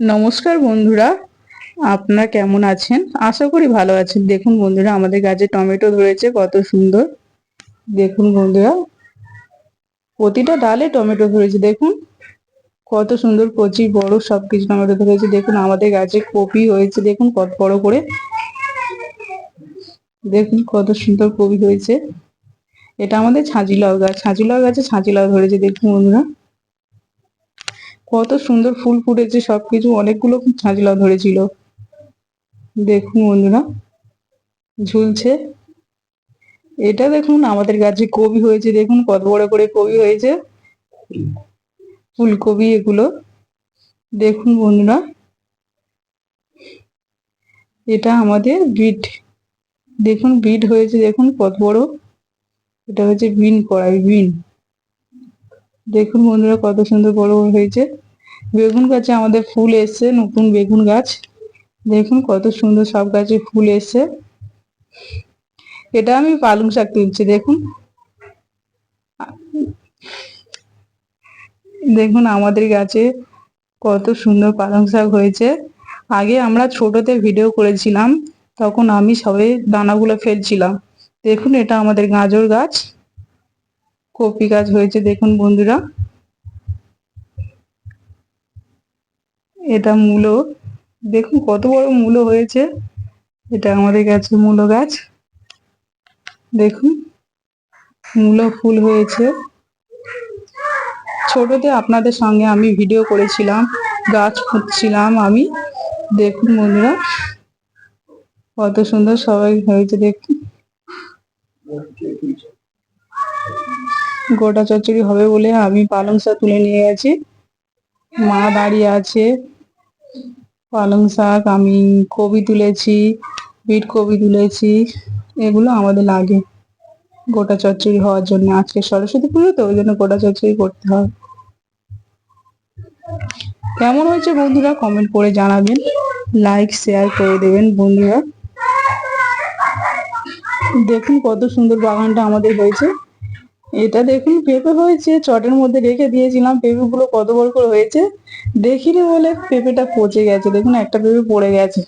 নমস্কার বন্ধুরা, আপনারা কেমন আছেন? আশা করি ভালো আছেন। দেখুন বন্ধুরা, আমাদের গাছে টমেটো ধরেছে, কত সুন্দর। দেখুন বন্ধুরা, প্রতিটা ডালে টমেটো ধরেছে, দেখুন। কত সুন্দর কচি, বড় সব কিছু টমেটো ধরেছে। দেখুন, আমাদের গাছে কপি হয়েছে, দেখুন কত বড় করে। দেখুন কত সুন্দর কপি হয়েছে। এটা আমাদের ছাঁচি লাউ গাছ। ছাঁচি লাউ গাছে ছাঁচি লাউ ধরেছে, দেখুন বন্ধুরা। কত সুন্দর ফুল ফুটেছে, সবকিছু অনেকগুলো ছাঁচলাও ধরেছিল। দেখুন বন্ধুরা, ঝুলছে। এটা দেখুন, আমাদের গাছে কবি হয়েছে, দেখুন কত বড় করে কবি হয়েছে। ফুলকপি এগুলো। দেখুন বন্ধুরা, এটা আমাদের বিট। দেখুন, বিট হয়েছে, দেখুন কত বড়। এটা হচ্ছে বিন কড়াই, বিন। দেখুন বন্ধুরা কত সুন্দর বড় বড় হয়েছে। বেগুন গাছে আমাদের ফুল এসছে, নতুন বেগুন গাছ। দেখুন কত সুন্দর সব গাছে ফুল এসছে। এটা আমি পালং শাক তুলছি, দেখুন। দেখুন আমাদের গাছে কত সুন্দর পালং শাক হয়েছে। আগে আমরা ছোটতে ভিডিও করেছিলাম, তখন আমি সবে দানাগুলো ফেলছিলাম। দেখুন এটা আমাদের গাজর গাছ। কপি গাছ হয়েছে, দেখুন বন্ধুরা। এটা মূলো। দেখুন কত বড় মূলো হয়েছে। এটা আমাদের গাছে মূলো গাছ। দেখুন, মূলো ফুল হয়েছে। ছোটতে আপনাদের সঙ্গে আমি ভিডিও করেছিলাম, গাছ ফুটছিলাম আমি। দেখুন বন্ধুরা, কত সুন্দর সবাই হয়েছে, দেখুন। গোটা চচ্চড়ি হবে বলে আমি পালং শাক তুলে নিয়ে গেছি। মা দাঁড়িয়ে আছে। পালং শাক আমি কবি তুলেছি, বিট কবি তুলেছি, এগুলো আমাদের লাগে। গোটা চচ্চড়ি হওয়ার জন্য আজকে সরস্বতী পুজো তো, ওই জন্য গোটা চচ্চড়ি করতে হবে কেমন হয়েছে বন্ধুরা কমেন্ট করে জানাবেন। লাইক শেয়ার করে দেবেন বন্ধুরা। দেখুন কত সুন্দর বাগানটা আমাদের হয়েছে। এটা দেখুন পেঁপে হয়েছে। চটের মধ্যে রেখে দিয়েছিলাম। পেঁপে গুলো কত বড় করে হয়েছে, দেখিনি বলে পেঁপেটা পচে গেছে। দেখুন, একটা পেঁপে পড়ে গেছে।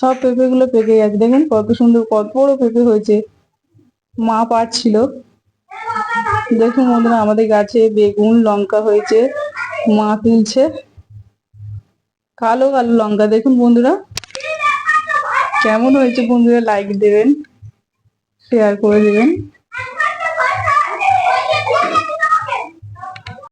সব পেঁপে গুলো পেকে গেছে। দেখুন কত সুন্দর, কত বড় পেঁপে হয়েছে। মা পাচ্ছিল দেখুন বন্ধুরা, আমাদের গাছে বেগুন, লঙ্কা হয়েছে। মা তুলছে। কালো কালো লঙ্কা। দেখুন বন্ধুরা, কেমন হয়েছে বন্ধুরা লাইক দেবেন। শেয়ার করে দেবেন।